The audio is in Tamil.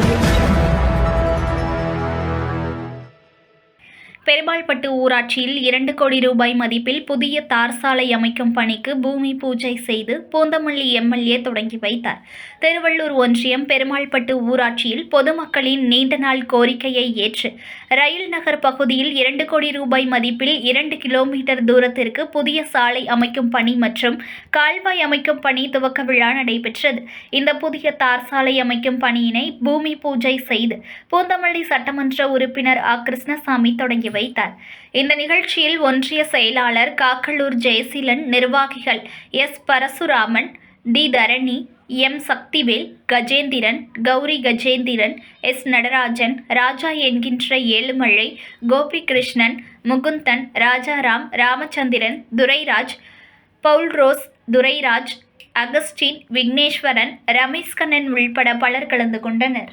audio. பெருமாள்பட்டு ஊராட்சியில் இரண்டு கோடி ரூபாய் மதிப்பில் புதிய தார் சாலை அமைக்கும் பணிக்கு பூமி பூஜை செய்து பூந்தமல்லி எம்எல்ஏ தொடங்கி வைத்தார். திருவள்ளூர் ஒன்றியம் பெருமாள்பட்டு ஊராட்சியில் பொதுமக்களின் நீண்ட நாள் கோரிக்கையை ஏற்று ரயில் நகர் பகுதியில் இரண்டு கோடி ரூபாய் மதிப்பில் இரண்டு கிலோமீட்டர் தூரத்திற்கு புதிய சாலை அமைக்கும் பணி மற்றும் கால்வாய் அமைக்கும் பணி துவக்க விழா நடைபெற்றது. இந்த புதிய தார் சாலை அமைக்கும் பணியினை பூமி பூஜை செய்து பூந்தமல்லி சட்டமன்ற உறுப்பினர் ஆ. கிருஷ்ணசாமி தொடங்கி வைத்தார். இந்த நிகழ்ச்சியில் ஒன்றிய செயலாளர் காக்கலூர் ஜெயசீலன் நிர்வாகிகள் S. Parasuraman T. Dharani M. Sakthivel Gajendran Gowri Gajendran S. Natarajan Raja என்கின்ற ஏழுமலை கோபிகிருஷ்ணன் முகுந்தன் ராஜாராம் ராமச்சந்திரன் துரைராஜ் பவுல்ரோஸ் துரைராஜ் அகஸ்டின் விக்னேஸ்வரன் ரமேஷ்கண்ணன் உள்பட பலர் கலந்து கொண்டனர்.